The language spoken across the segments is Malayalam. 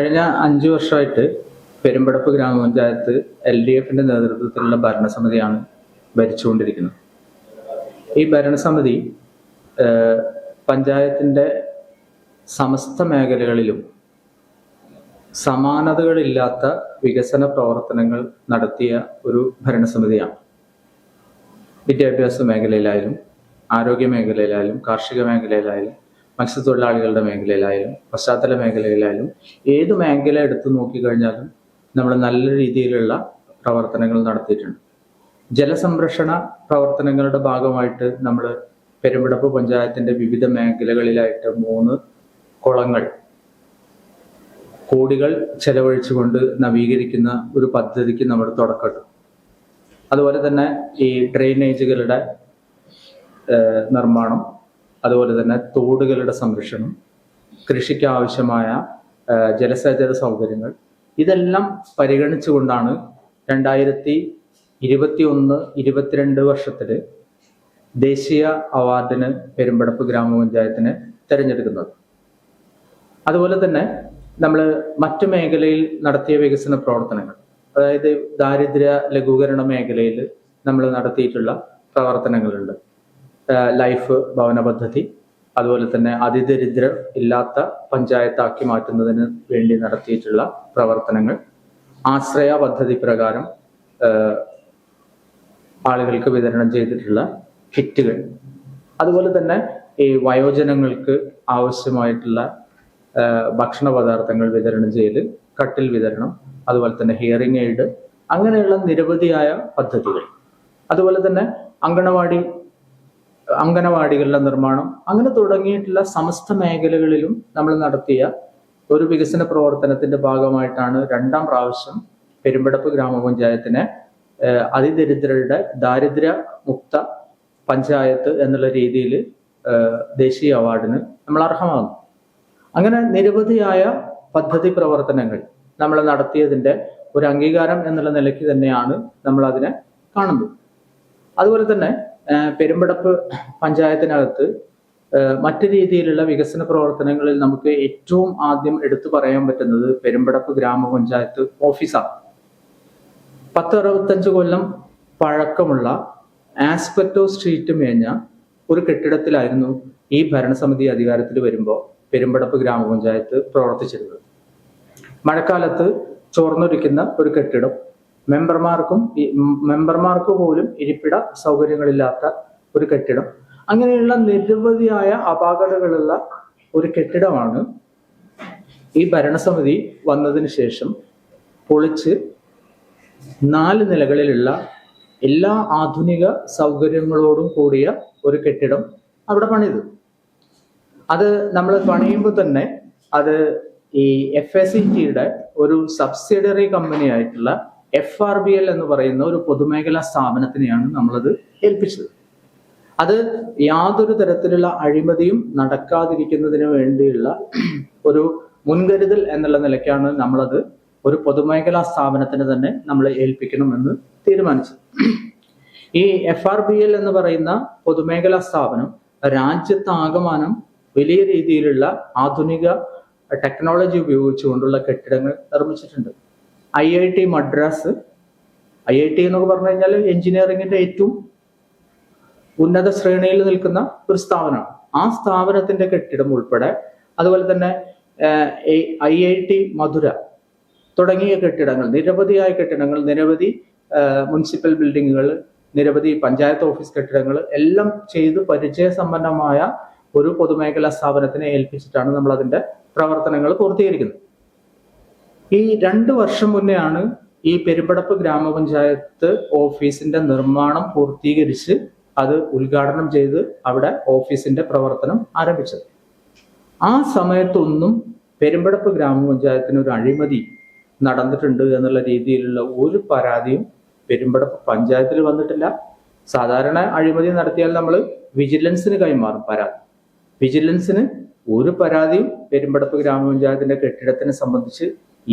കഴിഞ്ഞ അഞ്ചു വർഷമായിട്ട് പെരുമ്പടപ്പ് ഗ്രാമപഞ്ചായത്ത് എൽ ഡി എഫിന്റെ നേതൃത്വത്തിലുള്ള ഭരണസമിതിയാണ് ഭരിച്ചുകൊണ്ടിരിക്കുന്നത്. ഈ ഭരണസമിതി പഞ്ചായത്തിന്റെ സമസ്ത മേഖലകളിലും സമാനതകളില്ലാത്ത വികസന പ്രവർത്തനങ്ങൾ നടത്തിയ ഒരു ഭരണസമിതിയാണ്. വിദ്യാഭ്യാസ മേഖലയിലായാലും ആരോഗ്യ മേഖലയിലായാലും കാർഷിക മേഖലയിലായാലും മത്സ്യത്തൊഴിലാളികളുടെ മേഖലയിലായാലും പശ്ചാത്തല മേഖലയിലായാലും ഏത് മേഖല എടുത്തു നോക്കിക്കഴിഞ്ഞാലും നമ്മൾ നല്ല രീതിയിലുള്ള പ്രവർത്തനങ്ങൾ നടത്തിയിട്ടുണ്ട്. ജലസംരക്ഷണ പ്രവർത്തനങ്ങളുടെ ഭാഗമായിട്ട് നമ്മൾ പെരുമ്പടപ്പ് പഞ്ചായത്തിന്റെ വിവിധ മേഖലകളിലായിട്ട് മൂന്ന് കുളങ്ങൾ കോടികൾ ചെലവഴിച്ചുകൊണ്ട് നവീകരിക്കുന്ന ഒരു പദ്ധതിക്ക് നമ്മൾ തുടക്കമിട്ടു. അതുപോലെ തന്നെ ഈ ഡ്രെയിനേജുകളുടെ നിർമ്മാണം അതുപോലെ തന്നെ തോടുകളുടെ സംരക്ഷണം കൃഷിക്ക് ആവശ്യമായ ജലസേചന സൗകര്യങ്ങൾ ഇതെല്ലാം പരിഗണിച്ചുകൊണ്ടാണ് രണ്ടായിരത്തി ഇരുപത്തി ഒന്ന് ഇരുപത്തിരണ്ട് വർഷത്തിൽ ദേശീയ അവാർഡിന് പെരുമ്പടപ്പ് ഗ്രാമപഞ്ചായത്തിനെ തിരഞ്ഞെടുക്കുന്നത്. അതുപോലെ തന്നെ നമ്മൾ മറ്റു മേഖലയിൽ നടത്തിയ വികസന പ്രവർത്തനങ്ങൾ അതായത് ദാരിദ്ര്യ ലഘൂകരണ മേഖലയിൽ നമ്മൾ നടത്തിയിട്ടുള്ള പ്രവർത്തനങ്ങളുണ്ട്. ലൈഫ് ഭവന പദ്ധതി അതുപോലെ തന്നെ അതിദരിദ്രർ ഇല്ലാത്ത പഞ്ചായത്താക്കി മാറ്റുന്നതിന് വേണ്ടി നടത്തിയിട്ടുള്ള പ്രവർത്തനങ്ങൾ ആശ്രയ പദ്ധതി പ്രകാരം ആളുകൾക്ക് വിതരണം ചെയ്തിട്ടുള്ള കിറ്റുകൾ. അതുപോലെ തന്നെ ഈ വയോജനങ്ങൾക്ക് ആവശ്യമായിട്ടുള്ള ഭക്ഷണ പദാർത്ഥങ്ങൾ വിതരണം ചെയ്ത് കട്ടിൽ വിതരണം അതുപോലെ തന്നെ ഹിയറിംഗ് എയ്ഡ് അങ്ങനെയുള്ള നിരവധിയായ പദ്ധതികൾ. അതുപോലെ തന്നെ അങ്കണവാടി അങ്കണവാടികളുടെ നിർമ്മാണം അങ്ങനെ തുടങ്ങിയിട്ടുള്ള സമസ്ത മേഖലകളിലും നമ്മൾ നടത്തിയ ഒരു വികസന പ്രവർത്തനത്തിന്റെ ഭാഗമായിട്ടാണ് രണ്ടാം പ്രാവശ്യം പെരുമ്പടപ്പ് ഗ്രാമപഞ്ചായത്തിനെ അതിദരിദ്രരുടെ ദാരിദ്ര്യ മുക്ത പഞ്ചായത്ത് എന്നുള്ള രീതിയിൽ ദേശീയ അവാർഡിന് നമ്മൾ അർഹമാകും. അങ്ങനെ നിരവധിയായ പദ്ധതി പ്രവർത്തനങ്ങൾ നമ്മൾ നടത്തിയതിന്റെ ഒരു അംഗീകാരം എന്നുള്ള നിലയ്ക്ക് തന്നെയാണ് നമ്മൾ അതിനെ കാണുന്നത്. അതുപോലെ തന്നെ പെരുമ്പടപ്പ് പഞ്ചായത്തിനകത്ത് മറ്റു രീതിയിലുള്ള വികസന പ്രവർത്തനങ്ങളിൽ നമുക്ക് ഏറ്റവും ആദ്യം എടുത്തു പറയാൻ പറ്റുന്നത് പെരുമ്പടപ്പ് ഗ്രാമപഞ്ചായത്ത് ഓഫീസാണ്. പത്ത് അറുപത്തഞ്ച് കൊല്ലം പഴക്കമുള്ള ആസ്പെറ്റോ സ്ട്രീറ്റ് മേഞ്ഞ ഒരു കെട്ടിടത്തിലായിരുന്നു ഈ ഭരണസമിതി അധികാരത്തിൽ വരുമ്പോൾ പെരുമ്പടപ്പ് ഗ്രാമപഞ്ചായത്ത് പ്രവർത്തിച്ചിരുന്നത്. മഴക്കാലത്ത് ചോർന്നൊലിക്കുന്ന ഒരു കെട്ടിടം മെമ്പർമാർക്കും മെമ്പർമാർക്ക് പോലും ഇരിപ്പിട സൗകര്യങ്ങളില്ലാത്ത ഒരു കെട്ടിടം. അങ്ങനെയുള്ള നിരവധിയായ അപാകതകളുള്ള ഒരു കെട്ടിടമാണ് ഈ ഭരണസമിതി വന്നതിന് ശേഷം പൊളിച്ച് നാല് നിലകളിലുള്ള എല്ലാ ആധുനിക സൗകര്യങ്ങളോടും കൂടിയ ഒരു കെട്ടിടം അവിടെ പണിത്. അത് നമ്മൾ പണിയുമ്പോൾ തന്നെ അത് ഈ എഫ് എസ് സി ടിയുടെ ഒരു സബ്സിഡറി കമ്പനി ആയിട്ടുള്ള എഫ് ആർ ബി എൽ എന്ന് പറയുന്ന ഒരു പൊതുമേഖലാ സ്ഥാപനത്തിനെയാണ് നമ്മളത് ഏൽപ്പിച്ചത്. അത് യാതൊരു തരത്തിലുള്ള അഴിമതിയും നടക്കാതിരിക്കുന്നതിന് വേണ്ടിയുള്ള ഒരു മുൻകരുതൽ എന്നുള്ള നിലയ്ക്കാണ് നമ്മളത് ഒരു പൊതുമേഖലാ സ്ഥാപനത്തിന് തന്നെ നമ്മൾ ഏൽപ്പിക്കണമെന്ന് തീരുമാനിച്ചത്. ഈ എഫ് ആർ ബി എൽ എന്ന് പറയുന്ന പൊതുമേഖലാ സ്ഥാപനം രാജ്യത്താകമാനം വലിയ രീതിയിലുള്ള ആധുനിക ടെക്നോളജി ഉപയോഗിച്ചുകൊണ്ടുള്ള കെട്ടിടങ്ങൾ നിർമ്മിച്ചിട്ടുണ്ട്. I I T Madras. I I T എന്നൊക്കെ പറഞ്ഞു കഴിഞ്ഞാൽ എഞ്ചിനീയറിംഗിന്റെ ഏറ്റവും ഉന്നത ശ്രേണിയിൽ നിൽക്കുന്ന ഒരു സ്ഥാപനമാണ്. ആ സ്ഥാപനത്തിന്റെ കെട്ടിടം ഉൾപ്പെടെ അതുപോലെ തന്നെ ഐ ഐ ടി മധുര തുടങ്ങിയ കെട്ടിടങ്ങൾ നിരവധിയായ കെട്ടിടങ്ങൾ നിരവധി മുനിസിപ്പൽ ബിൽഡിങ്ങുകൾ നിരവധി പഞ്ചായത്ത് ഓഫീസ് കെട്ടിടങ്ങൾ എല്ലാം ചെയ്ത് പരിചയസമ്പന്നമായ ഒരു പൊതുമേഖലാ സ്ഥാപനത്തിനെ ഏൽപ്പിച്ചിട്ടാണ് നമ്മൾ അതിന്റെ പ്രവർത്തനങ്ങൾ പൂർത്തീകരിക്കുന്നത്. ഈ രണ്ട് വർഷം മുന്നെയാണ് ഈ പെരുമ്പടപ്പ് ഗ്രാമപഞ്ചായത്ത് ഓഫീസിന്റെ നിർമ്മാണം പൂർത്തീകരിച്ച് അത് ഉദ്ഘാടനം ചെയ്ത് അവിടെ ഓഫീസിന്റെ പ്രവർത്തനം ആരംഭിച്ചത്. ആ സമയത്തൊന്നും പെരുമ്പടപ്പ് ഗ്രാമപഞ്ചായത്തിന് ഒരു അഴിമതി നടന്നിട്ടുണ്ട് എന്നുള്ള രീതിയിലുള്ള ഒരു പരാതിയും പെരുമ്പടപ്പ് പഞ്ചായത്തിൽ വന്നിട്ടില്ല. സാധാരണ അഴിമതി നടത്തിയാൽ നമ്മൾ വിജിലൻസിന് കൈമാറും പരാതി. വിജിലൻസിന് ഒരു പരാതിയും പെരുമ്പടപ്പ് ഗ്രാമപഞ്ചായത്തിന്റെ കെട്ടിടത്തിനെ സംബന്ധിച്ച്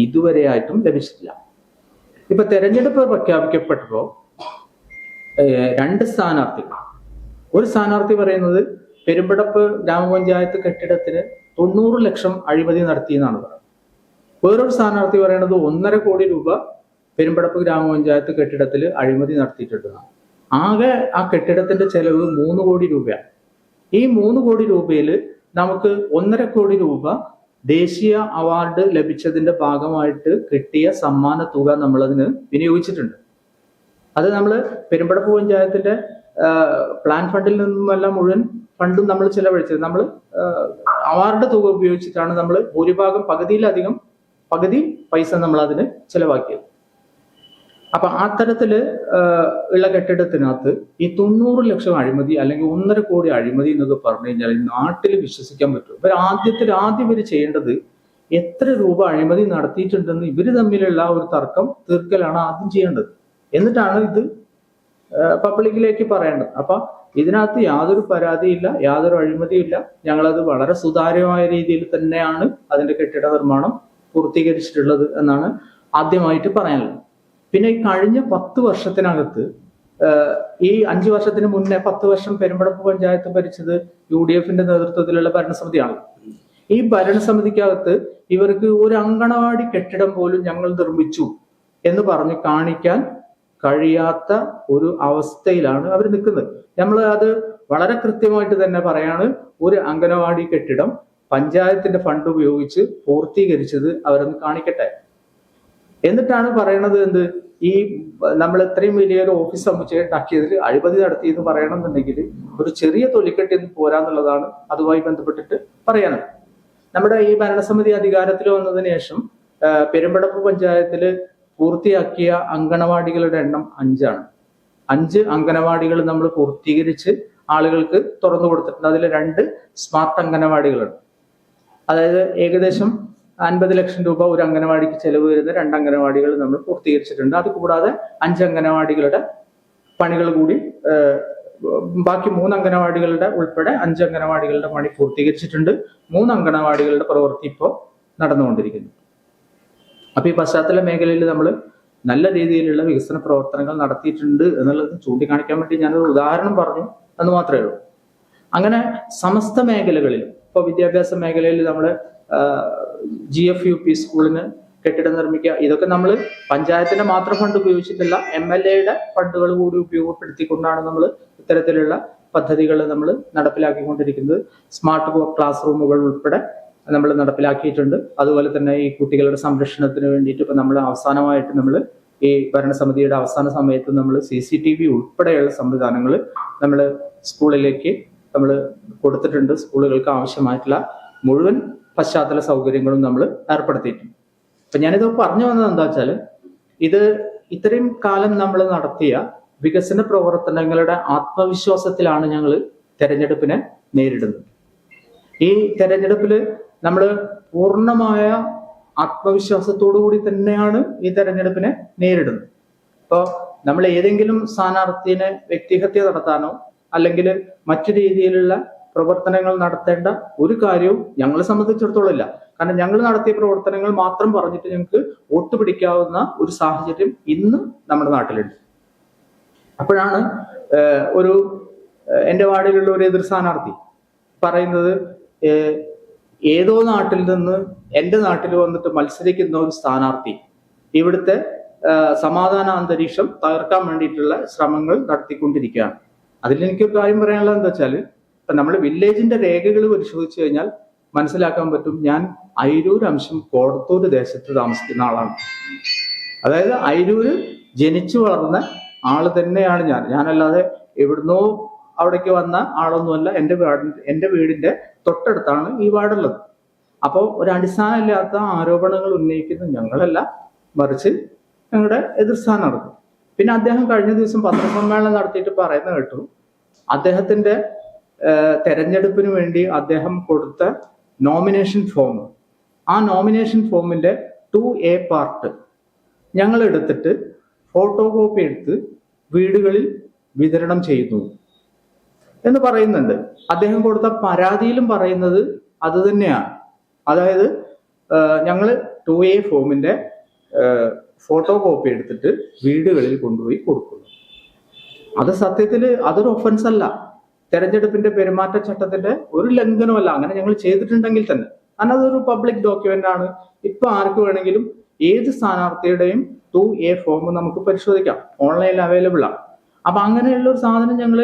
ഇതുവരെയായിട്ടും ലഭിച്ചിട്ടില്ല. ഇപ്പൊ തെരഞ്ഞെടുപ്പ് പ്രഖ്യാപിക്കപ്പെട്ടപ്പോ രണ്ട് സ്ഥാനാർത്ഥികൾ ഒരു സ്ഥാനാർത്ഥി പറയുന്നത് പെരുമ്പടപ്പ് ഗ്രാമപഞ്ചായത്ത് കെട്ടിടത്തിന് തൊണ്ണൂറ് ലക്ഷം അഴിമതി നടത്തി എന്നാണ് പറയുന്നത്. വേറൊരു സ്ഥാനാർത്ഥി പറയുന്നത് ഒന്നര കോടി രൂപ പെരുമ്പടപ്പ് ഗ്രാമപഞ്ചായത്ത് കെട്ടിടത്തിൽ അഴിമതി നടത്തിയിട്ടുണ്ടെന്നാണ് ആകെ ആ കെട്ടിടത്തിന്റെ ചെലവ് മൂന്ന് കോടി രൂപയാണ്. ഈ മൂന്ന് കോടി രൂപയിൽ നമുക്ക് ഒന്നര കോടി രൂപ ദേശീയ അവാർഡ് ലഭിച്ചതിന്റെ ഭാഗമായിട്ട് കിട്ടിയ സമ്മാന തുക നമ്മളതിന് വിനിയോഗിച്ചിട്ടുണ്ട്. അത് നമ്മൾ പെരുമ്പടപ്പ് പഞ്ചായത്തിന്റെ പ്ലാൻ ഫണ്ടിൽ നിന്നുമെല്ലാം മുഴുവൻ ഫണ്ടും നമ്മൾ ചിലവഴിച്ചത്. നമ്മൾ അവാർഡ് തുക ഉപയോഗിച്ചിട്ടാണ് നമ്മൾ ഭൂരിഭാഗം പകുതിയിലധികം പകുതി പൈസ നമ്മൾ അതിന് ചിലവാക്കിയത്. അപ്പൊ ആ, ഉള്ള കെട്ടിടത്തിനകത്ത് ഈ തൊണ്ണൂറ് ലക്ഷം അഴിമതി അല്ലെങ്കിൽ ഒന്നര കോടി അഴിമതി എന്നൊക്കെ പറഞ്ഞു കഴിഞ്ഞാൽ നാട്ടിൽ വിശ്വസിക്കാൻ പറ്റും. ഇവർ ആദ്യത്തിൽ ആദ്യം ഇവർ ചെയ്യേണ്ടത് എത്ര രൂപ അഴിമതി നടത്തിയിട്ടുണ്ടെന്ന് ഇവർ തമ്മിലുള്ള ഒരു തർക്കം തീർക്കലാണ് ആദ്യം ചെയ്യേണ്ടത്. എന്നിട്ടാണ് ഇത് പബ്ലിക്കിലേക്ക് പറയേണ്ടത്. അപ്പൊ ഇതിനകത്ത് യാതൊരു പരാതിയില്ല യാതൊരു അഴിമതിയില്ല ഞങ്ങളത് വളരെ സുതാര്യമായ രീതിയിൽ തന്നെയാണ് അതിന്റെ കെട്ടിട നിർമ്മാണം പൂർത്തീകരിച്ചിട്ടുള്ളത് എന്നാണ് ആദ്യമായിട്ട് പറയാനുള്ളത്. പിന്നെ ഈ കഴിഞ്ഞ പത്ത് വർഷത്തിനകത്ത് ഈ അഞ്ചു വർഷത്തിന് മുന്നേ പത്ത് വർഷം പെരുമ്പടപ്പ് പഞ്ചായത്ത് ഭരിച്ചത് യു ഡി എഫിന്റെ നേതൃത്വത്തിലുള്ള ഭരണസമിതിയാണ്. ഈ ഭരണസമിതിക്കകത്ത് ഇവർക്ക് ഒരു അങ്കണവാടി കെട്ടിടം പോലും ഞങ്ങൾ നിർമ്മിച്ചു എന്ന് പറഞ്ഞ് കാണിക്കാൻ കഴിയാത്ത ഒരു അവസ്ഥയിലാണ് അവർ നിൽക്കുന്നത്. നമ്മൾ അത് വളരെ കൃത്യമായിട്ട് തന്നെ പറയാണ് ഒരു അംഗനവാടി കെട്ടിടം പഞ്ചായത്തിന്റെ ഫണ്ട് ഉപയോഗിച്ച് പൂർത്തീകരിച്ചത് അവരൊന്ന് കാണിക്കട്ടെ. എന്നിട്ടാണ് പറയണത് എന്ത്? ഈ നമ്മൾ ഇത്രയും വലിയൊരു ഓഫീസ് സമുച്ചയം ഉണ്ടാക്കിയതിൽ അഴിമതി നടത്തി എന്ന് പറയണമെന്നുണ്ടെങ്കിൽ ഒരു ചെറിയ തൊലിക്കെട്ടി എന്ന് പോരാന്നുള്ളതാണ് അതുമായി ബന്ധപ്പെട്ടിട്ട് പറയണം നമ്മുടെ ഈ ഭരണസമിതി അധികാരത്തിൽ വന്നതിന് ശേഷം പെരുമ്പടപ്പ് പഞ്ചായത്തിൽ പൂർത്തിയാക്കിയ അങ്കണവാടികളുടെ എണ്ണം അഞ്ചാണ്. അഞ്ച് അങ്കണവാടികൾ നമ്മൾ പൂർത്തീകരിച്ച് ആളുകൾക്ക് തുറന്നു കൊടുത്തിട്ടുണ്ട്. അതിൽ രണ്ട് സ്മാർട്ട് അങ്കണവാടികളുണ്ട്. അതായത് ഏകദേശം അൻപത് ലക്ഷം രൂപ ഒരു അംഗനവാടിക്ക് ചെലവ് വരുന്ന രണ്ട് അംഗനവാടികൾ നമ്മൾ പൂർത്തീകരിച്ചിട്ടുണ്ട്. അതുകൂടാതെ അഞ്ച് അംഗനവാടികളുടെ പണികൾ കൂടി ബാക്കി മൂന്ന് അംഗനവാടികളുടെ ഉൾപ്പെടെ അഞ്ച് അംഗനവാടികളുടെ പണി പൂർത്തീകരിച്ചിട്ടുണ്ട്. മൂന്ന് അംഗനവാടികളുടെ പ്രവൃത്തി ഇപ്പോൾ നടന്നുകൊണ്ടിരിക്കുന്നു. അപ്പൊ ഈ പശ്ചാത്തല മേഖലയിൽ നമ്മൾ നല്ല രീതിയിലുള്ള വികസന പ്രവർത്തനങ്ങൾ നടത്തിയിട്ടുണ്ട് എന്നുള്ളത് ചൂണ്ടിക്കാണിക്കാൻ വേണ്ടി ഞാനൊരു ഉദാഹരണം പറഞ്ഞു എന്ന് മാത്രമേ ഉള്ളൂ. അങ്ങനെ സമസ്ത മേഖലകളിലും ഇപ്പോൾ വിദ്യാഭ്യാസ മേഖലയിൽ നമ്മൾ ജി എഫ് യു പി സ്കൂളിന് കെട്ടിടം നിർമ്മിക്കുക. ഇതൊക്കെ നമ്മൾ പഞ്ചായത്തിന്റെ മാത്രം ഫണ്ട് ഉപയോഗിച്ചിട്ടില്ല എം എൽ എയുടെ ഫണ്ടുകൾ കൂടി ഉപയോഗപ്പെടുത്തിക്കൊണ്ടാണ് നമ്മൾ ഇത്തരത്തിലുള്ള പദ്ധതികൾ നമ്മൾ നടപ്പിലാക്കിക്കൊണ്ടിരിക്കുന്നത്. സ്മാർട്ട് ക്ലാസ് റൂമുകൾ ഉൾപ്പെടെ നമ്മൾ നടപ്പിലാക്കിയിട്ടുണ്ട്. അതുപോലെ തന്നെ ഈ കുട്ടികളുടെ സംരക്ഷണത്തിന് വേണ്ടിയിട്ട് ഇപ്പം നമ്മൾ അവസാനമായിട്ട് നമ്മൾ ഈ ഭരണസമിതിയുടെ അവസാന സമയത്ത് നമ്മൾ സി സി ടി വി ഉൾപ്പെടെയുള്ള സംവിധാനങ്ങൾ നമ്മൾ സ്കൂളിലേക്ക് നമ്മൾ കൊടുത്തിട്ടുണ്ട്. സ്കൂളുകൾക്ക് ആവശ്യമായിട്ടുള്ള മുഴുവൻ പശ്ചാത്തല സൗകര്യങ്ങളും നമ്മൾ ഏർപ്പെടുത്തിയിട്ടുണ്ട്. അപ്പൊ ഞാനിത് പറഞ്ഞു വന്നത് എന്താ വെച്ചാൽ ഇത് ഇത്രയും കാലം നമ്മൾ നടത്തിയ വികസന പ്രവർത്തനങ്ങളുടെ ആത്മവിശ്വാസത്തിലാണ് ഞങ്ങൾ തെരഞ്ഞെടുപ്പിനെ നേരിടുന്നത്. ഈ തെരഞ്ഞെടുപ്പിൽ നമ്മൾ പൂർണമായ ആത്മവിശ്വാസത്തോടു കൂടി തന്നെയാണ് ഈ തെരഞ്ഞെടുപ്പിനെ നേരിടുന്നത്. അപ്പോൾ നമ്മൾ ഏതെങ്കിലും സ്ഥാനാർത്ഥിനെ വ്യക്തിഹത്യ നടത്താനോ അല്ലെങ്കിൽ മറ്റു രീതിയിലുള്ള പ്രവർത്തനങ്ങൾ നടത്തേണ്ട ഒരു കാര്യവും ഞങ്ങളെ സംബന്ധിച്ചിടത്തോളം ഇല്ല കാരണം ഞങ്ങൾ നടത്തിയ പ്രവർത്തനങ്ങൾ മാത്രം പറഞ്ഞിട്ട് ഞങ്ങൾക്ക് വോട്ട് പിടിക്കാവുന്ന ഒരു സാഹചര്യം ഇന്ന് നമ്മുടെ നാട്ടിലുണ്ട്. അപ്പോഴാണ് ഒരു എന്റെ വാർഡിലുള്ള ഒരു എതിർ സ്ഥാനാർത്ഥി പറയുന്നത് ഏതോ നാട്ടിൽ നിന്ന് എന്റെ നാട്ടിൽ വന്നിട്ട് മത്സരിക്കുന്ന ഒരു സ്ഥാനാർത്ഥി ഇവിടുത്തെ സമാധാന അന്തരീക്ഷം തകർക്കാൻ വേണ്ടിയിട്ടുള്ള ശ്രമങ്ങൾ നടത്തിക്കൊണ്ടിരിക്കുകയാണ്. അതിൽ എനിക്കൊരു കാര്യം പറയാനുള്ളത് എന്താ വെച്ചാൽ നമ്മൾ വില്ലേജിന്റെ രേഖകൾ പരിശോധിച്ചു കഴിഞ്ഞാൽ മനസ്സിലാക്കാൻ പറ്റും ഞാൻ അയിരൂർ അംശം കോടത്തൂർ ദേശത്ത് താമസിക്കുന്ന ആളാണ്. അതായത് അയിരൂര് ജനിച്ചു വളർന്ന ആൾ തന്നെയാണ് ഞാൻ. ഞാനല്ലാതെ എവിടുന്നോ അവിടേക്ക് വന്ന ആളൊന്നുമല്ല. എന്റെ വാർഡിന്റെ എന്റെ വീടിന്റെ തൊട്ടടുത്താണ് ഈ വാർഡുള്ളത് അപ്പോൾ ഒരു അടിസ്ഥാനമില്ലാത്ത ആരോപണങ്ങൾ ഉന്നയിക്കുന്ന ഞങ്ങളല്ല. മറിച്ച് ഞങ്ങളുടെ എതിർ സ്ഥാനാർത്ഥി പിന്നെ അദ്ദേഹം കഴിഞ്ഞ ദിവസം പത്രസമ്മേളനം നടത്തിയിട്ട് പറയുന്ന കേട്ടു. അദ്ദേഹത്തിന്റെ തെരഞ്ഞെടുപ്പിന് വേണ്ടി അദ്ദേഹം കൊടുത്ത നോമിനേഷൻ ഫോം ആ നോമിനേഷൻ ഫോമിന്റെ ടു എ പാർട്ട് ഞങ്ങൾ എടുത്തിട്ട് ഫോട്ടോ കോപ്പി എടുത്ത് വീടുകളിൽ വിതരണം ചെയ്യുന്നു. എന്ന് പറയുന്നുണ്ട്. അദ്ദേഹം കൊടുത്ത പരാതിയിലും പറയുന്നത് അത് തന്നെയാണ് അതായത് ഞങ്ങൾ ടു എ ഫോമിന്റെ ഫോട്ടോ കോപ്പി എടുത്തിട്ട് വീടുകളിൽ കൊണ്ടുപോയി കൊടുക്കുന്നു. അത് സത്യത്തിൽ അതൊരു ഒഫൻസ് അല്ല. തെരഞ്ഞെടുപ്പിന്റെ പെരുമാറ്റച്ചട്ടത്തിന്റെ ഒരു ലംഘനമല്ല. അങ്ങനെ ഞങ്ങൾ ചെയ്തിട്ടുണ്ടെങ്കിൽ തന്നെ. കാരണം അതൊരു പബ്ലിക് ഡോക്യുമെന്റ് ആണ്. ഇപ്പൊ ആർക്ക് വേണമെങ്കിലും ഏത് സ്ഥാനാർത്ഥിയുടെയും ടു എ ഫോം നമുക്ക് പരിശോധിക്കാം. ഓൺലൈനിൽ അവൈലബിൾ ആണ്. അപ്പൊ അങ്ങനെയുള്ള ഒരു സാധനം ഞങ്ങൾ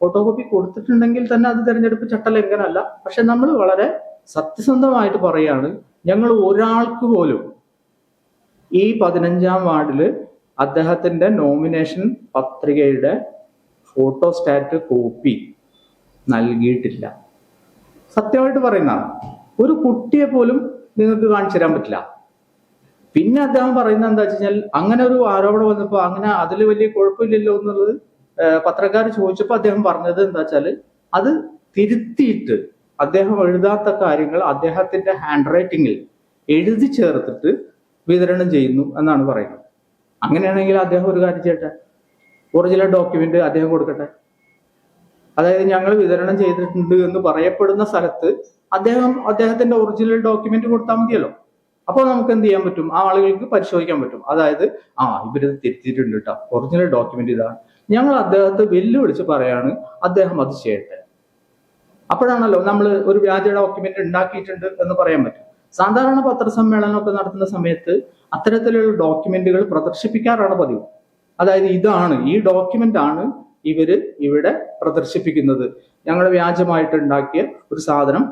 ഫോട്ടോകോപ്പി കൊടുത്തിട്ടുണ്ടെങ്കിൽ തന്നെ അത് തെരഞ്ഞെടുപ്പ് ചട്ടലംഘനമല്ല പക്ഷെ നമ്മൾ വളരെ സത്യസന്ധമായിട്ട് പറയാണ് ഞങ്ങൾ ഒരാൾക്ക് പോലും ഈ പതിനഞ്ചാം വാർഡിൽ അദ്ദേഹത്തിന്റെ നോമിനേഷൻ പത്രികയുടെ ഫോട്ടോ സ്റ്റാറ്റ് കോപ്പി നൽകിയിട്ടില്ല. സത്യമായിട്ട് പറയുന്നതാണ് ഒരു കുട്ടിയെ പോലും നിങ്ങൾക്ക് കാണിച്ചു തരാൻ പറ്റില്ല. പിന്നെ അദ്ദേഹം പറയുന്നത് എന്താ വെച്ച് കഴിഞ്ഞാൽ അങ്ങനെ ഒരു ആരോപണം വന്നപ്പോൾ അങ്ങനെ അതിൽ വലിയ കുഴപ്പമില്ലല്ലോ എന്നുള്ളത് പത്രക്കാർ ചോദിച്ചപ്പോൾ അദ്ദേഹം പറഞ്ഞത് എന്താ വെച്ചാൽ അത് തിരുത്തിയിട്ട് അദ്ദേഹം എഴുതാത്ത കാര്യങ്ങൾ അദ്ദേഹത്തിന്റെ ഹാൻഡ് റൈറ്റിംഗിൽ എഴുതി ചേർത്തിട്ട് വിതരണം ചെയ്യുന്നു എന്നാണ് പറയുന്നത്. അങ്ങനെയാണെങ്കിൽ അദ്ദേഹം ഒരു കാര്യം ചെയ്യട്ടെ? ഒറിജിനൽ ഡോക്യുമെന്റ് അദ്ദേഹം കൊടുക്കട്ടെ? അതായത് ഞങ്ങൾ വിതരണം ചെയ്തിട്ടുണ്ട് എന്ന് പറയപ്പെടുന്ന സ്ഥലത്ത് അദ്ദേഹം അദ്ദേഹത്തിന്റെ ഒറിജിനൽ ഡോക്യുമെന്റ് കൊടുത്താൽ മതിയല്ലോ. അപ്പോൾ നമുക്ക് എന്ത് ചെയ്യാൻ പറ്റും? ആ ആളുകൾക്ക് പരിശോധിക്കാൻ പറ്റും. അതായത് ആ ഇവരിത് തിരുത്തിയിട്ടുണ്ട് കേട്ടോ ഒറിജിനൽ ഡോക്യുമെന്റ് ഇതാണ്. ഞങ്ങൾ അദ്ദേഹത്തെ വെല്ലുവിളിച്ച് പറയാണ് അദ്ദേഹം അത് ചെയ്യട്ടെ. അപ്പോഴാണല്ലോ നമ്മൾ ഒരു വ്യാജ ഡോക്യുമെന്റ് ഉണ്ടാക്കിയിട്ടുണ്ട് എന്ന് പറയാൻ പറ്റും. സാധാരണ പത്രസമ്മേളനമൊക്കെ നടത്തുന്ന സമയത്ത് അത്തരത്തിലുള്ള ഡോക്യുമെന്റുകൾ പ്രദർശിപ്പിക്കാറാണ് പതിവ്. അതായത് ഇതാണ് ഈ ഡോക്യുമെന്റ് ആണ് ഇവർ ഇവിടെ പ്രദർശിപ്പിക്കുന്നത്. ഞങ്ങൾ വ്യാജമായിട്ട് ഉണ്ടാക്കിയ ഒരു സാധനം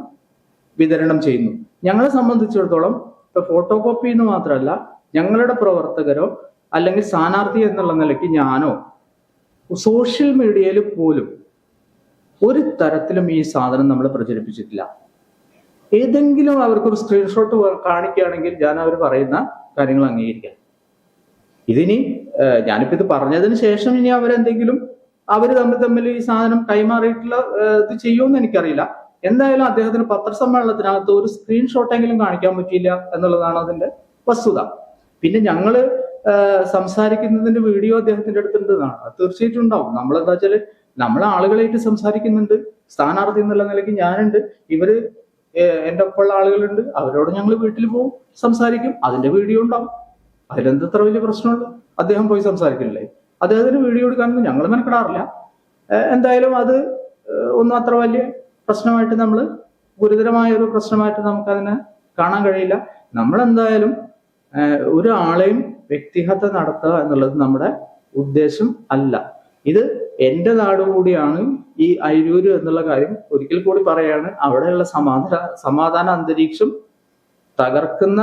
വിതരണം ചെയ്യുന്നു. ഞങ്ങളെ സംബന്ധിച്ചിടത്തോളം ഇപ്പൊ ഫോട്ടോ കോപ്പി എന്ന് മാത്രമല്ല ഞങ്ങളുടെ പ്രവർത്തകരോ അല്ലെങ്കിൽ സ്ഥാനാർത്ഥി എന്നുള്ള നിലയ്ക്ക് ഞാനോ സോഷ്യൽ മീഡിയയിൽ പോലും ഒരു തരത്തിലും ഈ സാധനം നമ്മൾ പ്രചരിപ്പിച്ചിട്ടില്ല. ഏതെങ്കിലും അവർക്കൊരു സ്ക്രീൻഷോട്ട് കാണിക്കുകയാണെങ്കിൽ ഞാൻ അവർ പറയുന്ന കാര്യങ്ങൾ അംഗീകരിക്കാം. ഇതിനി ഞാനിപ്പോ ഇത് പറഞ്ഞതിന് ശേഷം ഇനി അവരെന്തെങ്കിലും അവർ തമ്മിൽ തമ്മിൽ ഈ സാധനം കൈമാറിയിട്ടുള്ള ഇത് ചെയ്യുമെന്ന് എനിക്കറിയില്ല. എന്തായാലും അദ്ദേഹത്തിന് പത്രസമ്മേളനത്തിനകത്ത് ഒരു സ്ക്രീൻഷോട്ടെങ്കിലും കാണിക്കാൻ പറ്റിയില്ല എന്നുള്ളതാണ് അതിന്റെ വസ്തുത. പിന്നെ ഞങ്ങൾ സംസാരിക്കുന്നതിന്റെ വീഡിയോ അദ്ദേഹത്തിന്റെ അടുത്തുണ്ടെന്നാണ് അത് തീർച്ചയായിട്ടും ഉണ്ടാവും. നമ്മളെന്താ വെച്ചാൽ നമ്മൾ ആളുകളായിട്ട് സംസാരിക്കുന്നുണ്ട്. സ്ഥാനാർത്ഥി എന്നുള്ള നിലയ്ക്ക് ഞാനുണ്ട്. ഇവർ എന്റെ ഒപ്പമുള്ള ആളുകളുണ്ട്. അവരോട് ഞങ്ങൾ വീട്ടിൽ പോകും സംസാരിക്കും. അതിന്റെ വീഡിയോ ഉണ്ടാവും. അതിലെന്ത് അത്ര വലിയ പ്രശ്നമുണ്ട്? അദ്ദേഹം പോയി സംസാരിക്കില്ലേ? അദ്ദേഹത്തിന് വീഡിയോ എടുക്കാനൊന്നും ഞങ്ങൾ മെനക്കെടാറില്ല. എന്തായാലും അത് ഒന്നും അത്ര വലിയ പ്രശ്നമായിട്ട് നമ്മൾ ഗുരുതരമായ ഒരു പ്രശ്നമായിട്ട് നമുക്കതിനെ കാണാൻ കഴിയില്ല. നമ്മൾ എന്തായാലും ഒരാളെയും വ്യക്തിഹത്യ നടത്തുക എന്നുള്ളത് നമ്മുടെ ഉദ്ദേശം അല്ല. ഇത് എന്റെ നാട് കൂടിയാണ് ഈ അയിരൂര് എന്നുള്ള കാര്യം ഒരിക്കൽ കൂടി പറയാണ്. അവിടെയുള്ള സമാധാന സമാധാന അന്തരീക്ഷം തകർക്കുന്ന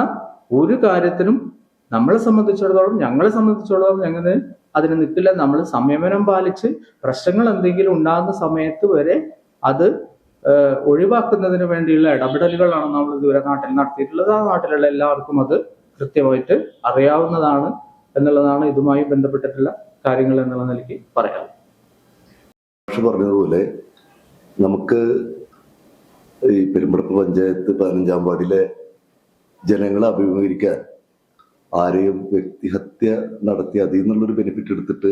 ഒരു കാര്യത്തിനും നമ്മളെ സംബന്ധിച്ചിടത്തോളം ഞങ്ങളെ സംബന്ധിച്ചിടത്തോളം ഞങ്ങൾ അതിന് നിൽക്കില്ല. നമ്മൾ സംയമനം പാലിച്ച് പ്രശ്നങ്ങൾ എന്തെങ്കിലും ഉണ്ടാകുന്ന സമയത്ത് വരെ അത് ഒഴിവാക്കുന്നതിന് വേണ്ടിയുള്ള ഇടപെടലുകളാണ് നമ്മൾ ഇതുവരെ നാട്ടിൽ നടത്തിയിട്ടുള്ളത്. ആ നാട്ടിലുള്ള എല്ലാവർക്കും അത് കൃത്യമായിട്ട് അറിയാവുന്നതാണ് എന്നുള്ളതാണ് ഇതുമായി ബന്ധപ്പെട്ടിട്ടുള്ള കാര്യങ്ങൾ എന്നുള്ള നിലയ്ക്ക് പറയാം. പറഞ്ഞതുപോലെ നമുക്ക് ഈ പെരുമ്പടപ്പ് പഞ്ചായത്ത് പതിനഞ്ചാം വാർഡിലെ ജനങ്ങളെ അഭിമുഖീകരിക്കാൻ ആരെയും വ്യക്തിഹത്യ നടത്തി അതിൽ നിന്നുള്ളൊരു ബെനിഫിറ്റ് എടുത്തിട്ട്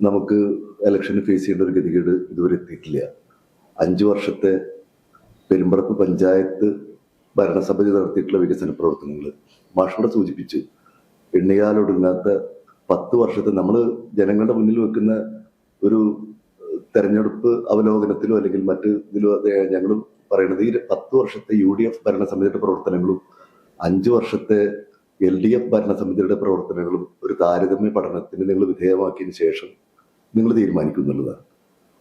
നമുക്ക് ഇലക്ഷന് ഫേസ് ചെയ്യേണ്ട ഒരു ഗതികേട് ഇതുവരെ എത്തിയിട്ടില്ല. അഞ്ചു വർഷത്തെ പെരുമ്പറപ്പ് പഞ്ചായത്ത് ഭരണസമിതി നടത്തിയിട്ടുള്ള വികസന പ്രവർത്തനങ്ങൾ മാഷോടെ സൂചിപ്പിച്ചു എണ്ണിയാലൊടുങ്ങാത്ത പത്ത് വർഷത്തെ നമ്മൾ ജനങ്ങളുടെ മുന്നിൽ വെക്കുന്ന ഒരു തെരഞ്ഞെടുപ്പ് അവലോകനത്തിലോ അല്ലെങ്കിൽ മറ്റ് ഇതിലോ ഞങ്ങൾ പറയുന്നത് ഈ പത്ത് വർഷത്തെ യു ഡി എഫ് ഭരണസമിതിയുടെ പ്രവർത്തനങ്ങളും അഞ്ചു വർഷത്തെ എൽ ഡി എഫ് ഭരണസമിതിയുടെ പ്രവർത്തനങ്ങളും ഒരു താരതമ്യ പഠനത്തിന് നിങ്ങൾ വിധേയമാക്കിയതിന് ശേഷം നിങ്ങൾ തീരുമാനിക്കുന്നുള്ളതാണ്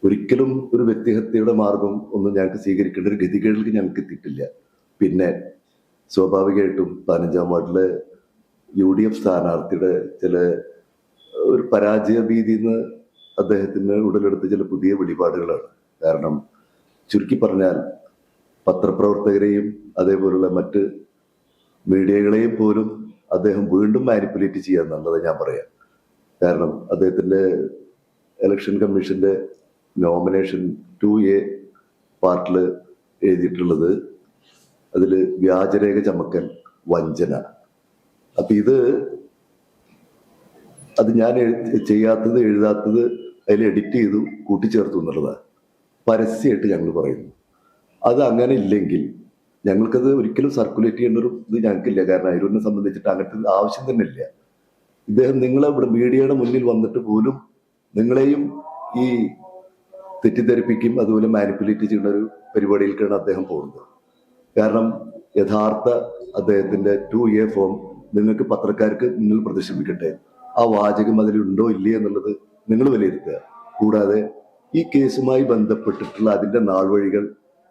ഒരിക്കലും ഒരു വ്യക്തിഹത്യയുടെ മാർഗം ഒന്നും ഞങ്ങൾക്ക് സ്വീകരിക്കേണ്ട ഒരു ഗതികേടിലേക്ക് ഞങ്ങൾക്ക് എത്തിയിട്ടില്ല. പിന്നെ സ്വാഭാവികമായിട്ടും പതിനഞ്ചാം വാർഡിലെ യു ഡി എഫ് സ്ഥാനാർത്ഥിയുടെ ചില ഒരു പരാജയ ഭീതിന്ന് അദ്ദേഹത്തിന് ഉടലെടുത്ത ചില പുതിയ വെളിപാടുകളാണ്. കാരണം ചുരുക്കി പറഞ്ഞാൽ പത്രപ്രവർത്തകരെയും അതേപോലുള്ള മറ്റ് മീഡിയകളെയും പോലും അദ്ദേഹം വീണ്ടും മാനിപ്പുലേറ്റ് ചെയ്യാന്നുള്ളത് ഞാൻ പറയാം. കാരണം അദ്ദേഹത്തിന്റെ ഇലക്ഷൻ കമ്മീഷന്റെ നോമിനേഷൻ ടു എ പാർട്ടിൽ എഴുതിയിട്ടുള്ളത് അതിൽ വ്യാജരേഖ ചമക്കൽ വഞ്ചന. അപ്പൊ ഇത് അത് ഞാൻ ചെയ്യാത്തത് എഴുതാത്തത് അതിൽ എഡിറ്റ് ചെയ്തു കൂട്ടിച്ചേർത്തു എന്നുള്ളതാണ് പരസ്യമായിട്ട് ഞങ്ങൾ പറയുന്നു. അത് അങ്ങനെ ഇല്ലെങ്കിൽ ഞങ്ങൾക്കത് ഒരിക്കലും സർക്കുലേറ്റ് ചെയ്യേണ്ട ഒരു ഇത് ഞങ്ങൾക്കില്ല. കാരണം അരൂരിനെ സംബന്ധിച്ചിട്ട് അങ്ങനത്തെ ആവശ്യം തന്നെ ഇല്ല ഇദ്ദേഹം നിങ്ങളെ ഇവിടെ മീഡിയയുടെ മുന്നിൽ വന്നിട്ട് പോലും നിങ്ങളെയും ഈ തെറ്റിദ്ധരിപ്പിക്കും അതുപോലെ മാനിപ്പുലേറ്റ് ചെയ്യുന്ന ഒരു പരിപാടിയിലേക്കാണ് അദ്ദേഹം പോകുന്നത്. കാരണം യഥാർത്ഥ അദ്ദേഹത്തിന്റെ ടു എ ഫോം നിങ്ങൾക്ക് പത്രക്കാർക്ക് നിങ്ങൾ പ്രദർശിപ്പിക്കട്ടെ. ആ വാചകം അതിലുണ്ടോ ഇല്ലേ എന്നുള്ളത് നിങ്ങൾ വിലയിരുത്തുക. കൂടാതെ ഈ കേസുമായി ബന്ധപ്പെട്ടിട്ടുള്ള അതിന്റെ നാൾവഴികൾ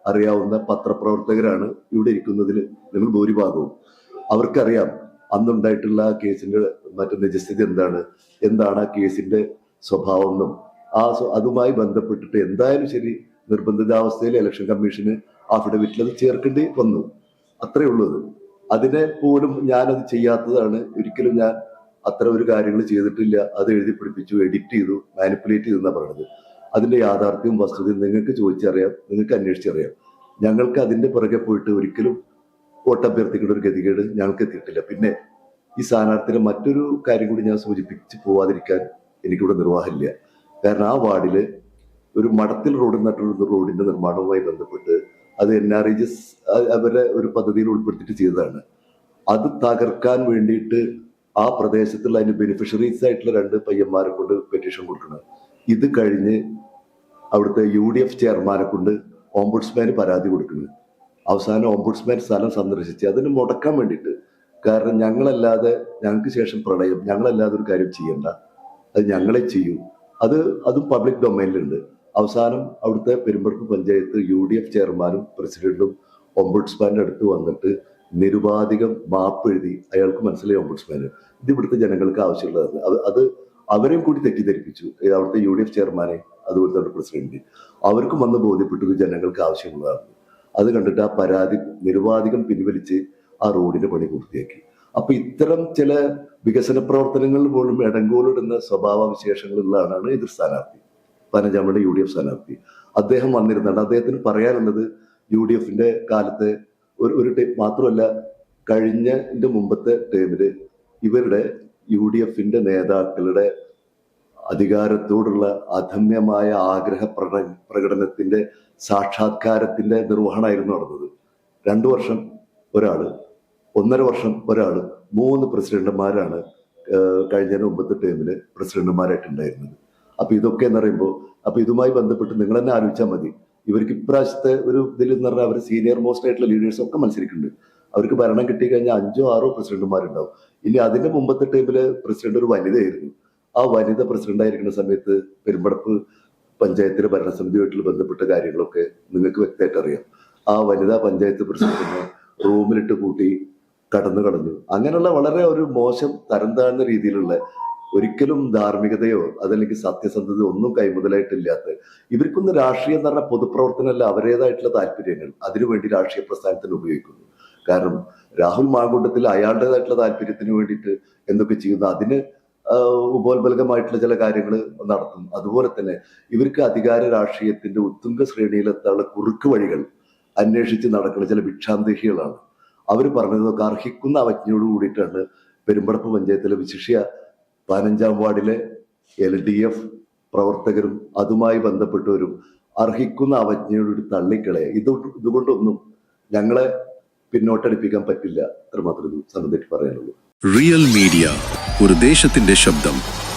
അറിയാവുന്ന പത്രപ്രവർത്തകരാണ് ഇവിടെ ഇരിക്കുന്നതിൽ നിങ്ങൾ ഭൂരിഭാഗവും. അവർക്കറിയാം അന്നുണ്ടായിട്ടുള്ള ആ കേസിന്റെ മറ്റു നിജസ്ഥിതി എന്താണ് എന്താണ് ആ കേസിന്റെ സ്വഭാവം എന്നും ആ അതുമായി ബന്ധപ്പെട്ടിട്ട് എന്തായാലും ശരി നിർബന്ധിതാവസ്ഥയിൽ ഇലക്ഷൻ കമ്മീഷന് അഫിഡവിറ്റിൽ അത് ചേർക്കേണ്ടി വന്നു. അത്രേ ഉള്ളത് അത്. അതിനെ പോലും ഞാനത് ചെയ്യാത്തതാണ്. ഒരിക്കലും ഞാൻ അത്ര ഒരു കാര്യങ്ങൾ ചെയ്തിട്ടില്ല. അത് എഴുതി പിടിപ്പിച്ചു എഡിറ്റ് ചെയ്തു മാനിപ്പുലേറ്റ് ചെയ്തു എന്നാണ് പറയുന്നത് അതിന്റെ യാഥാർത്ഥ്യവും വസ്തുതയും നിങ്ങൾക്ക് ചോദിച്ചറിയാം നിങ്ങൾക്ക് അന്വേഷിച്ചറിയാം. ഞങ്ങൾക്ക് അതിന്റെ പുറകെ പോയിട്ട് ഒരിക്കലും വോട്ടഭ്യർത്ഥിക്കേണ്ട ഒരു ഗതികേട് ഞങ്ങൾക്ക് എത്തിയിട്ടില്ല. പിന്നെ ഈ സ്ഥാനാർത്ഥിയുടെ മറ്റൊരു കാര്യം കൂടി ഞാൻ സൂചിപ്പിച്ച് പോവാതിരിക്കാൻ എനിക്കിവിടെ നിർവാഹമില്ല. കാരണം ആ വാർഡിൽ ഒരു മടത്തിൽ റോഡ് നട്ടൊരു റോഡിന്റെ നിർമ്മാണവുമായി ബന്ധപ്പെട്ട് അത് എൻ ആർ ഐ ജി അവരെ ഒരു പദ്ധതിയിൽ ഉൾപ്പെടുത്തിയിട്ട് ചെയ്തതാണ്. അത് തകർക്കാൻ വേണ്ടിയിട്ട് ആ പ്രദേശത്തുള്ള അതിന്റെ ബെനിഫിഷ്യറീസ് ആയിട്ടുള്ള രണ്ട് പയ്യന്മാരെ കൊണ്ട് പെറ്റീഷൻ കൊടുക്കണം. ഇത് കഴിഞ്ഞ് അവിടുത്തെ യു ഡി എഫ് ചെയർമാനെ കൊണ്ട് ഓംബുഡ്സ്മാന് പരാതി കൊടുക്കുന്നത് അവസാനം ഓംബുഡ്സ്മാൻ സ്ഥലം സന്ദർശിച്ച് അതിന് മുടക്കാൻ വേണ്ടിയിട്ട്. കാരണം ഞങ്ങളല്ലാതെ ഞങ്ങൾക്ക് ശേഷം പ്രളയം ഞങ്ങളല്ലാതെ ഒരു കാര്യം ചെയ്യണ്ട. അത് ഞങ്ങളെ ചെയ്യൂ. അത് അതും പബ്ലിക് ഡൊമൈനിലുണ്ട് അവസാനം അവിടുത്തെ Perumbarappu panchayat U D F ചെയർമാനും പ്രസിഡന്റും ഒംബുഡ്സ്മാന്റെ അടുത്ത് വന്നിട്ട് നിരുപാധികം മാപ്പ് എഴുതി അയാൾക്ക് മനസ്സിലായി ഒംബുഡ്സ്മാന് ഇത് ഇവിടുത്തെ ജനങ്ങൾക്ക് ആവശ്യമുള്ളതാണ്. അത് അത് അവരെയും കൂടി തെറ്റിദ്ധരിപ്പിച്ചു. അവിടുത്തെ യു ഡി എഫ് ചെയർമാനെ അതുപോലെ തന്നെ പ്രസിഡന്റ്. അവർക്കും വന്ന് ബോധ്യപ്പെട്ടു ജനങ്ങൾക്ക് ആവശ്യമുള്ളതാണ്. അത് കണ്ടിട്ട് ആ പരാതി നിരുപാധികം പിൻവലിച്ച് ആ റോഡിന്റെ പണി പൂർത്തിയാക്കി. അപ്പൊ ഇത്തരം ചില വികസന പ്രവർത്തനങ്ങളിൽ പോലും ഇടങ്കോലിടുന്ന സ്വഭാവ വിശേഷങ്ങളുള്ള ആളാണ് എതിർ സ്ഥാനാർത്ഥി പതിനഞ്ചാമയുടെ യു ഡി എഫ് സ്ഥാനാർത്ഥി. അദ്ദേഹം വന്നിരുന്നുണ്ട് അദ്ദേഹത്തിന് പറയാനുള്ളത് യു ഡി എഫിന്റെ കാലത്തെ ഒരു ഒരു ടൈം മാത്രമല്ല കഴിഞ്ഞ മുമ്പത്തെ ടൈമിൽ ഇവരുടെ യു ഡി എഫിന്റെ നേതാക്കളുടെ അധികാരത്തോടുള്ള അധമ്യമായ ആഗ്രഹ പ്രക പ്രകടനത്തിന്റെ സാക്ഷാത്കാരത്തിന്റെ നിർവഹണമായിരുന്നു നടന്നത്. രണ്ടു വർഷം ഒരാൾ ഒന്നര വർഷം ഒരാൾ മൂന്ന് പ്രസിഡന്റുമാരാണ് കഴിഞ്ഞ മുമ്പത്തെ ടൈമിൽ പ്രസിഡന്റുമാരായിട്ടുണ്ടായിരുന്നത്. അപ്പൊ ഇതൊക്കെ എന്ന് പറയുമ്പോൾ അപ്പൊ ഇതുമായി ബന്ധപ്പെട്ട് നിങ്ങൾ തന്നെ ആലോചിച്ചാൽ മതി. ഇവർക്ക് ഇപ്രാവശ്യത്തെ ഒരു ഇതിൽ എന്ന് പറഞ്ഞാൽ അവർ സീനിയർ മോസ്റ്റ് ആയിട്ടുള്ള ലീഡേഴ്സ് ഒക്കെ മത്സരിക്കുന്നുണ്ട്. അവർക്ക് ഭരണം കിട്ടിക്കഴിഞ്ഞാൽ അഞ്ചോ ആറോ പ്രസിഡന്റുമാരുണ്ടാവും. ഇനി അതിന്റെ മുമ്പത്തെ ടൈമിൽ പ്രസിഡന്റ് ഒരു വനിതയായിരുന്നു. ആ വനിത പ്രസിഡന്റ് ആയിരിക്കുന്ന സമയത്ത് പെരുമ്പടപ്പ് പഞ്ചായത്തിലെ ഭരണസമിതിയുമായിട്ടുള്ള ബന്ധപ്പെട്ട കാര്യങ്ങളൊക്കെ നിങ്ങൾക്ക് വ്യക്തമായിട്ട് അറിയാം. ആ വനിതാ പഞ്ചായത്ത് പ്രസിഡന്റിനെ റൂമിലിട്ട് കൂട്ടി കടന്നു കളഞ്ഞു. അങ്ങനെയുള്ള വളരെ ഒരു മോശം തരം താഴ്ന്ന രീതിയിലുള്ള ഒരിക്കലും ധാർമ്മികതയോ അതല്ലെങ്കിൽ സത്യസന്ധതയോ ഒന്നും കൈമുതലായിട്ടില്ലാത്ത ഇവർക്കൊന്നും രാഷ്ട്രീയം എന്ന് പറഞ്ഞ പൊതുപ്രവർത്തനമല്ല അവരുടേതായിട്ടുള്ള താല്പര്യങ്ങൾ. അതിനുവേണ്ടി രാഷ്ട്രീയ പ്രസ്ഥാനത്തിന് ഉപയോഗിക്കുന്നു. കാരണം രാഹുൽ മാങ്കൂട്ടത്തിൽ അയാളുടേതായിട്ടുള്ള താല്പര്യത്തിന് വേണ്ടിയിട്ട് എന്തൊക്കെ ചെയ്യുന്നു അതിന് ഉപോത്ബലകമായിട്ടുള്ള ചില കാര്യങ്ങൾ നടത്തും അതുപോലെ തന്നെ ഇവർക്ക് അധികാര രാഷ്ട്രീയത്തിന്റെ ഉത്തുംഗ ശ്രേണിയിലെത്താനുള്ള കുറുക്ക് വഴികൾ അന്വേഷിച്ച് നടക്കുന്ന ചില ഭിക്ഷാന്തേഹികളാണ്. അവർ പറഞ്ഞതൊക്കെ അർഹിക്കുന്ന അവജ്ഞയോട് കൂടിയിട്ടാണ് പെരുമ്പടപ്പ് പഞ്ചായത്തിലെ വിശിഷ്യ പതിനഞ്ചാം വാർഡിലെ എൽ ഡി എഫ് പ്രവർത്തകരും അതുമായി ബന്ധപ്പെട്ടവരും അർഹിക്കുന്ന അവജ്ഞയോട് തള്ളിക്കളയെ. ഇത് ഇതുകൊണ്ടൊന്നും ഞങ്ങളെ പിന്നോട്ടടിപ്പിക്കാൻ പറ്റില്ല അത്രമാത്രം ഇത് സംബന്ധിച്ച് പറയാനുള്ളൂ. റിയൽ മീഡിയ ഒരു ദേശത്തിന്റെ ശബ്ദം.